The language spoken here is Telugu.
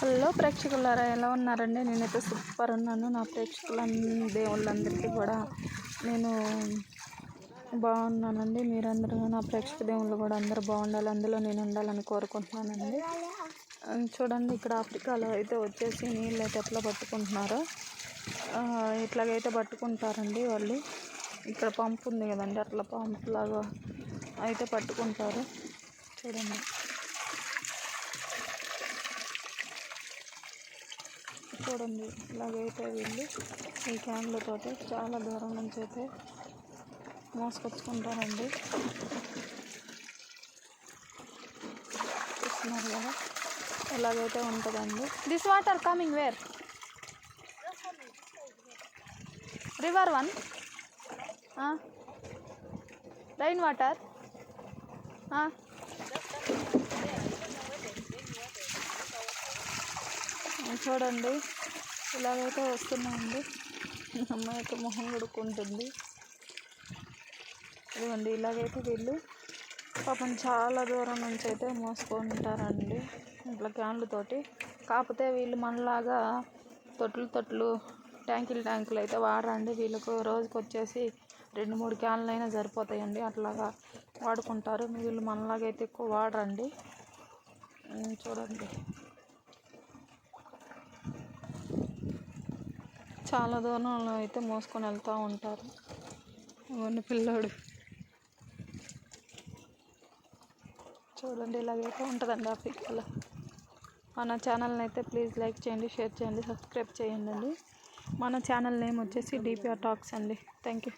హలో ప్రేక్షకులారా ఎలా ఉన్నారండి? నేనైతే సూపర్ ఉన్నాను. నా ప్రేక్షకుల దేవుళ్ళందరికీ కూడా నేను బాగున్నానండి. మీరందరూ నా ప్రేక్షక దేవుళ్ళు కూడా అందరూ బాగుండాలి. అందులో నేను ఉండాలని కోరుకుంటున్నానండి. చూడండి ఇక్కడ ఆఫ్రికాలో అయితే వచ్చేసి నీళ్ళు అయితే ఎట్లా పట్టుకుంటున్నారో. ఇట్లాగైతే పట్టుకుంటారండి వాళ్ళు ఇక్కడ పంపు ఉంది కదండి అట్లా పంపు లాగా అయితే పట్టుకుంటారు. చూడండి. చూడండి. ఇలాగైతే వీళ్ళు ఈ క్యాన్లతో చాలా దూరం నుంచి అయితే మోసుకొచ్చుకుంటారండి. చూస్తున్నారు కదా? ఇలాగైతే ఉంటుందండి. This water coming where river one rain water చూడండి ఇలాగైతే వస్తున్నాయండి అమ్మాయి అయితే మొహం కొడుకుంటుంది ఇదిగోండి ఇలాగైతే వీళ్ళు పాపం చాలా దూరం నుంచి అయితే మోసుకుంటారండి. ఇట్లా క్యాన్లతోటి కాకపోతే వీళ్ళు మనలాగా తొట్లు తొట్లు ట్యాంకులు ట్యాంకులు అయితే వాడరండి. వీళ్ళకు రోజుకి వచ్చేసి రెండు మూడు క్యాన్లు అయినా సరిపోతాయండి. అట్లాగా వాడుకుంటారు. వీళ్ళు మనలాగైతే ఎక్కువ వాడరండి. చూడండి. చాలా దూరంలో అయితే మోసుకొని వెళ్తూ ఉంటారు. ఇవన్నీ పిల్లోడు. చూడండి ఇలాగైతే ఉంటుందండి ఆఫ్రికాలో మన ఛానల్ని అయితే ప్లీజ్ లైక్ చేయండి షేర్ చేయండి సబ్స్క్రైబ్ చేయండి అండి. మన ఛానల్ నేమ్ వచ్చేసి డిపిఆర్ టాక్స్ అండి. Thank you